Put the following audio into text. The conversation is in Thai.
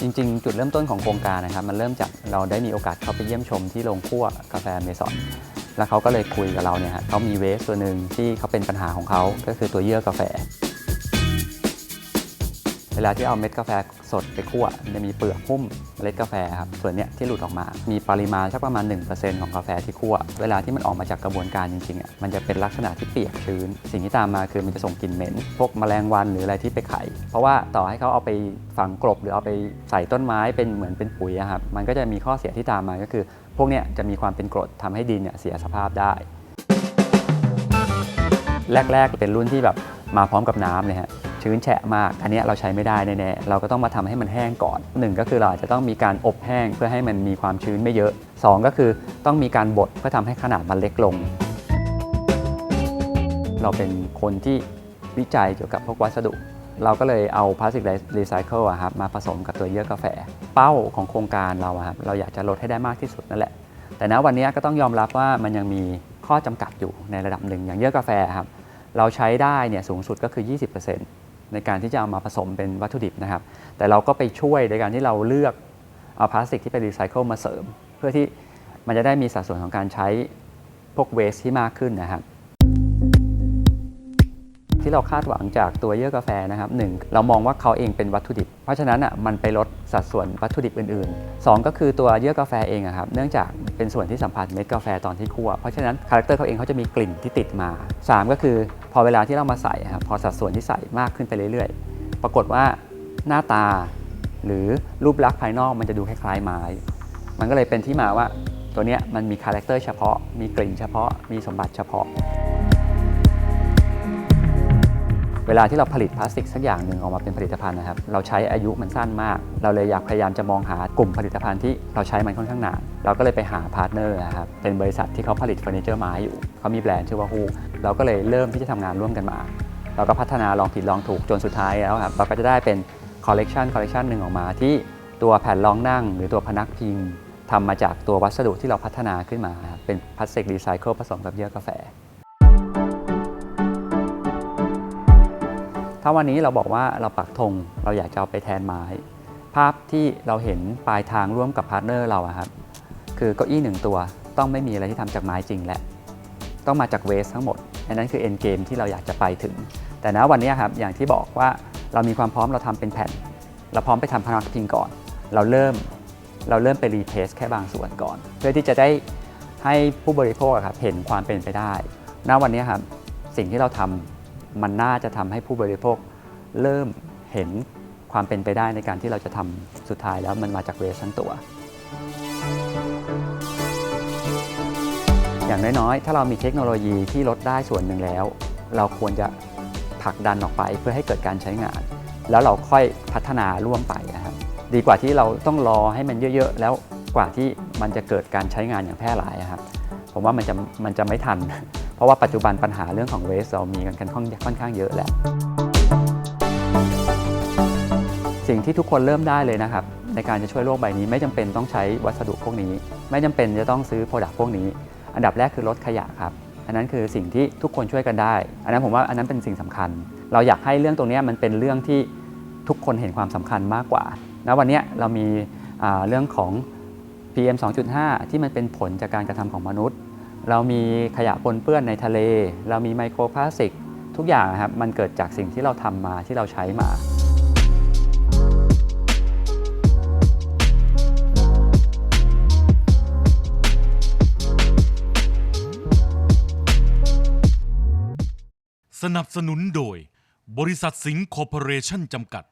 จริงๆ จุดเริ่มต้นของโครงการนะครับ มันเริ่มจากเราได้มีโอกาสเข้าไปเยี่ยมชมที่โรงคั่วกาแฟเมซอนแล้วเขาก็เลยคุยกับเราเนี่ยฮะเขามีเวสตัวหนึ่งที่เขาเป็นปัญหาของเขาก็คือตัวเยื่อกาแฟ เวลาที่เอาเม็ดกาแฟสดไปคั่วมันจะมีเปลือกหุ้มเมล็ดกาแฟครับส่วนเนี้ยที่หลุดออกมา มีปริมาณสักประมาณ 1%ของกาแฟที่คั่ว เวลาที่มันออกมาจากกระบวนการจริงๆอะมันจะเป็นลักษณะที่เปียกชื้น สิ่งที่ตามมาคือมันจะส่งกลิ่นเหม็น พวกแมลงวันหรืออะไรที่ไปไข่ เพราะว่าต่อให้เขาเอาไปฝังกลบหรือเอาไปใส่ต้นไม้เป็นเหมือนเป็นปุ๋ยอะครับมันก็จะมีข้อเสียที่ตามมาก็คือ พวกเนี้ยจะมีความเป็นกรดทำให้ดินเนี่ยเสียสภาพได้ แรก ๆ เป็นรุ่นที่แบบมาพร้อมกับน้ำเลยฮะ ชื้นแฉะมาก อันนี้เราใช้ไม่ได้แน่ๆเราก็ต้องมาทำให้มันแห้งก่อนหนึ่งก็คือเราอาจจะต้องมีการอบแห้งเพื่อให้มันมีความชื้นไม่เยอะสองก็คือต้องมีการบดเพื่อทำให้ขนาดมันเล็กลง เราเป็นคนที่วิจัยเกี่ยวกับพวกวัสดุ เราก็เลยเอาพลาสติกรีไซเคิลอะครับมาผสมกับตัวเยื่อกาแฟ เป้าของโครงการเราครับเราอยากจะลดให้ได้มากที่สุดนั่นแหละ แต่ณวันนี้ก็ต้องยอมรับว่ามันยังมีข้อจำกัดอยู่ในระดับหนึ่งอย่างเยื่อกาแฟครับเราใช้ได้เนี่ยสูงสุดก็คือ 20% ในการที่จะเอามาผสมเป็นวัตถุดิบนะครับ แต่เราก็ไปช่วยโดยการที่เราเลือกเอาพลาสติกที่เป็นรีไซเคิลมาเสริม เพื่อที่มันจะได้มีสัดส่วนของการใช้พวกเวสที่มากขึ้นนะครับที่เราคาดหวังจากตัวเยื่อกาแฟนะครับหนึ่งเรามองว่าเขาเองเป็นวัตถุดิบ เพราะฉะนั้นอะมันไปลดสัดส่วนวัตถุดิบอื่นๆสองก็คือตัวเยื่อกาแฟเองอะครับเนื่องจากเป็นส่วนที่สัมผัสเม็ดกาแฟตอนที่คั่วเพราะฉะนั้นคาแรคเตอร์เขาเองเขาจะมีกลิ่นที่ติดมาสามก็คือ พอเวลาที่เรามาใส่ครับพอสัดส่วนที่ใส่มากขึ้นไปเรื่อยๆ ปรากฏว่าหน้าตา หรือรูปลักษณ์ภายนอกมันจะดูคล้ายๆไม้ มันก็เลยเป็นที่มาว่าตัวเนี้ยมันมีคาแรคเตอร์เฉพาะ มีกลิ่นเฉพาะ มีสมบัติเฉพาะ เวลาที่เราผลิตพลาสติกสักอย่างหนึ่งออกมาเป็นผลิตภัณฑ์นะครับ เราใช้อายุมันสั้นมาก เราเลยอยากพยายามจะมองหากลุ่มผลิตภัณฑ์ที่เราใช้มันค่อนข้างนาน เราก็เลยไปหาพาร์ทเนอร์นะครับ เป็นบริษัทที่เขาผลิตเฟอร์นิเจอร์ไม้อยู่ เขามีแบรนด์ชื่อว่าฮูเราก็เลยเริ่มที่จะทำงานร่วมกันมา เราก็พัฒนาลองผิดลองถูกจนสุดท้ายแล้วครับ เราก็จะได้เป็นคอลเลกชันคอลเลกชันหนึ่งออกมาที่ตัวแผ่นรองนั่ง หรือตัวพนักพิงทำมาจากตัววัสดุที่เราพัฒนาขึ้นมา เป็นพลาสติกรีไซเคิลผสมกับเยื่อกาแฟ ถ้าวันนี้เราบอกว่าเราปักธงเราอยากจะเอาไปแทนไม้ ภาพที่เราเห็นปลายทางร่วมกับพาร์ทเนอร์เราครับคือเก้าอี้หนึ่งตัวต้องไม่มีอะไรที่ทำจากไม้จริงแหละ ต้องมาจากเวสทั้งหมดอันนั้นคือเอ็นเกมที่เราอยากจะไปถึง แต่ณวันนี้ครับอย่างที่บอกว่าเรามีความพร้อมเราทำเป็นแผ่น เราพร้อมไปทำพนักพิงก่อน เราเริ่มเราเริ่มไปรีเทสแค่บางส่วนก่อน เพื่อที่จะได้ให้ผู้บริโภคครับเห็นความเป็นไปได้ ณวันนี้ครับสิ่งที่เราทำ มันน่าจะทำให้ผู้บริโภคเริ่มเห็นความเป็นไปได้ในการที่เราจะทำสุดท้ายแล้วมันมาจากเวสทั้งตัว อย่างน้อยๆ ถ้าเรามีเทคโนโลยีที่ลดได้ส่วนหนึ่งแล้ว เราควรจะผลักดันออกไปเพื่อให้เกิดการใช้งาน แล้วเราค่อยพัฒนาร่วมไปนะครับดีกว่าที่เราต้องรอให้มันเยอะๆ แล้วกว่าที่มันจะเกิดการใช้งานอย่างแพร่หลายอะครับผมว่ามันจะมันจะไม่ทัน ราะว่าปัจจุบันปัญหาเรื่องของเวสเรามีกันค่อนค่อนข้างเยอะแล้วสิ่งที่ทุกคนเริ่มได้เลยนะครับในการจะช่วยโลกใบนี้ ไม่จำเป็นต้องใช้วัสดุพวกนี้ ไม่จำเป็นจะต้องซื้อโปรดักต์พวกนี้ อันดับแรกคือลดขยะครับอันนั้นคือสิ่งที่ทุกคนช่วยกันได้ อันนั้นผมว่าอันนั้นเป็นสิ่งสำคัญ เราอยากให้เรื่องตรงนี้มันเป็นเรื่องที่ทุกคนเห็นความสำคัญมากกว่าณวันนี้เรามีเรื่องของ PM 2.5 ที่มันเป็นผลจากการกระทำของมนุษย์ เรามีขยะปนเปื้อนในทะเล เรามีไมโครพลาสติก ทุกอย่างครับมันเกิดจากสิ่งที่เราทำมาที่เราใช้มาสนับสนุนโดย บริษัทสิงห์คอร์ปอเรชั่นจำกัด